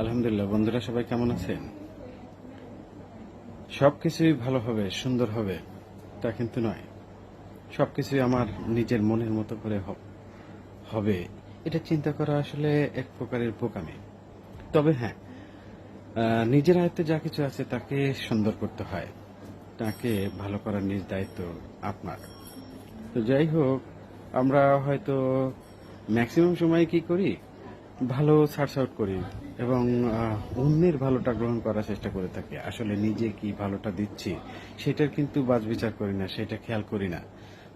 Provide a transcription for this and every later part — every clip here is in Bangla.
আলহামদুলিল্লাহ, বন্ধুরা সবাই কেমন আছেন? সবকিছুই ভালো হবে, সুন্দর হবে, তা কিন্তু নয়। সবকিছুই আমার নিজের মনের মতো করে হবে। এটা চিন্তা করা আসলে এক প্রকারের বোকামি। তবে হ্যাঁ নিজের আয়ত্তে যা কিছু আছে তাকে সুন্দর করতে হয়। তাকে ভালো করার নিজ দায়িত্ব আপনার। তো যাই হোক, আমরা হয়তো ম্যাক্সিমাম সময় কি করি? ভালো সার্চ আউট করি এবং অন্যের ভালোটা গ্রহণ করার চেষ্টা করে থাকি। আসলে নিজে কি ভালোটা দিচ্ছি, সেটার কিন্তু বাজ বিচার করি না, সেটা খেয়াল করি না।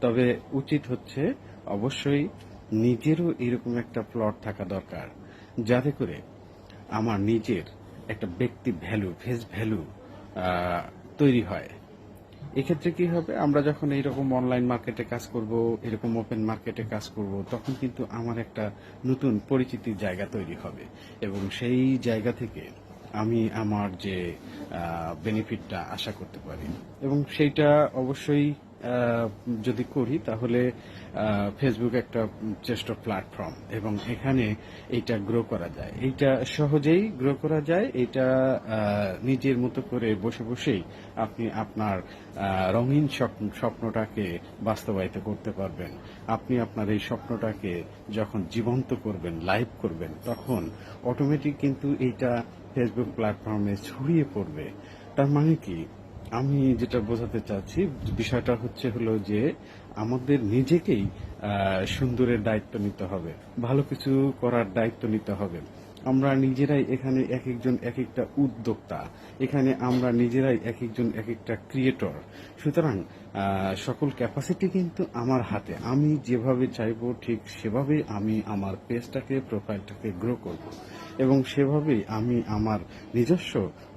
তবে উচিত হচ্ছে অবশ্যই নিজেরও এরকম একটা প্লট থাকা দরকার, যাতে করে আমার নিজের একটা ব্যক্তি ভ্যালু ফেস ভ্যালু তৈরি হয়। এক্ষেত্রে কি হবে? আমরা যখন এইরকম অনলাইন মার্কেটে কাজ করব, এরকম ওপেন মার্কেটে কাজ করব, তখন কিন্তু আমার একটা নতুন পরিচিতির জায়গা তৈরি হবে। এবং সেই জায়গা থেকে আমি আমার যে বেনিফিটটা আশা করতে পারি। এবং সেইটা অবশ্যই যদি করি তাহলে ফেসবুক একটা শ্রেষ্ঠ প্ল্যাটফর্ম এবং এখানে এইটা গ্রো করা যায়। এইটা সহজেই গ্রো করা যায়। এটা নিজের মতো করে বসে বসেই আপনি আপনার রঙিন স্বপ্নটাকে বাস্তবায়িত করতে পারবেন। আপনি আপনার এই স্বপ্নটাকে যখন জীবন্ত করবেন লাইভ করবেন, তখন অটোমেটিক কিন্তু এইটা ফেসবুক প্ল্যাটফর্মে ছড়িয়ে পড়বে। তার মানে কি? আমি যেটা বোঝাতে চাচ্ছি, বিষয়টা হচ্ছে হলো যে আমাদের নিজেকেই সুন্দরের দায়িত্ব নিতে হবে, ভালো কিছু করার দায়িত্ব নিতে হবে। আমরা নিজেরাই এখানে এক একজন এক একটা উদ্যোক্তা। এখানে আমরা নিজেরাই এক একজন এক একটা ক্রিয়েটর সুতরাং সকল ক্যাপাসিটি কিন্তু আমার হাতে। আমি যেভাবে চাইব, ঠিক সেভাবেই আমি আমার পেজটাকে প্রোফাইলটাকে গ্রো করব। এবং সেভাবেই আমি আমার নিজস্ব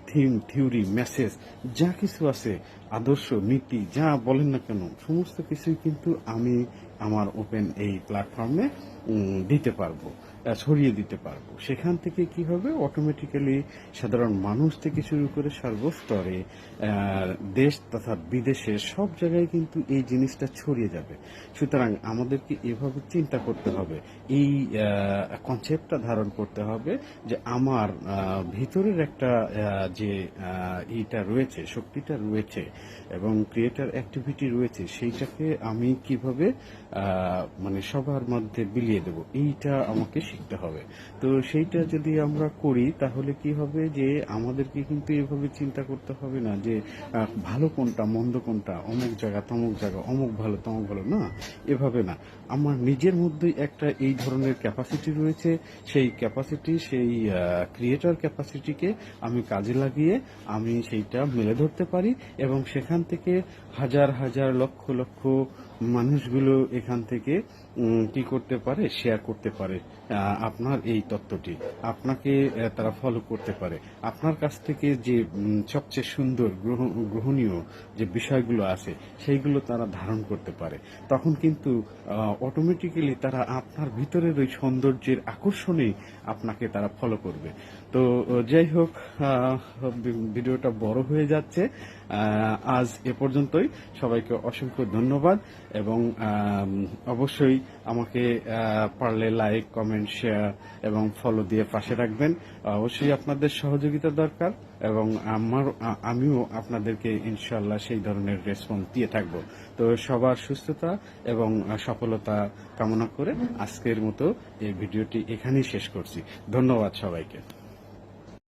থিম থিওরি মেসেজ যা কিছু আছে, আদর্শ, নীতি, যা বলেন না কেন, সমস্ত কিছুই কিন্তু আমি আমার ওপেন এই প্ল্যাটফর্মে দিতে পারব। ছড়িয়ে দিতে পারব। সেখান থেকে কি হবে? অটোমেটিক্যালি সাধারণ মানুষ থেকে শুরু করে সর্বস্তরে দেশ তথা বিদেশে সব জায়গায় কিন্তু এই জিনিসটা ছড়িয়ে যাবে। সুতরাং আমাদেরকে এভাবে চিন্তা করতে হবে। এই কনসেপ্টটা ধারণ করতে হবে যে আমার ভিতরের একটা যে এইটা রয়েছে, শক্তিটা রয়েছে এবং ক্রিয়েটার অ্যাক্টিভিটি রয়েছে, সেইটাকে আমি কীভাবে মানে সবার মধ্যে বিলিয়ে দেব? এইটা আমাকে শিখতে হবে। তো সেইটা যদি আমরা করি, তাহলে কি হবে যে আমাদেরকে কিন্তু এভাবে চিন্তা করতে হবে না যে ভালো কোনটা, মন্দ কোনটা, অমুক জায়গা, তমুক জায়গা, অমুক ভালো, তমুক ভালো, না, এভাবে না। আমার নিজের মধ্যেই একটা এই ধরনের ক্যাপাসিটি রয়েছে, সেই ক্যাপাসিটি সেই ক্রিয়েটর ক্যাপাসিটিকে আমি কাজে লাগিয়ে আমি সেইটা মেলে ধরতে পারি এবং সেখান থেকে হাজার হাজার লক্ষ লক্ষ মানুষগুলো এখান থেকে কি করতে পারে শেয়ার করতে পারে আপনার এই তত্ত্বটি। আপনাকে তারা ফলো করতে পারে। আপনার কাছ থেকে যে সবচেয়ে সুন্দর গ্রহ- গ্রহণীয় যে বিষয়গুলো আছে, সেইগুলো তারা ধারণ করতে পারে। তখন কিন্তু অটোমেটিক্যালি তারা আপনার ভিতরের ওই সৌন্দর্যের আকর্ষণেই আপনাকে তারা ফলো করবে। তো যাই হোক ভিডিওটা বড় হয়ে যাচ্ছে। আজ এ পর্যন্তই। সবাইকে অসংখ্য ধন্যবাদ এবং অবশ্যই আমাকে পারলে লাইক কমেন্ট শেয়ার এবং ফলো দিয়ে পাশে রাখবেন। অবশ্যই আপনাদের সহযোগিতা দরকার এবং আমার আমিও আপনাদেরকে ইনশাল্লাহ সেই ধরনের রেসপন্স দিয়ে থাকব। তো সবার সুস্থতা এবং সফলতা কামনা করে আজকের মতো এই ভিডিওটি এখানেই শেষ করছি। ধন্যবাদ সবাইকে।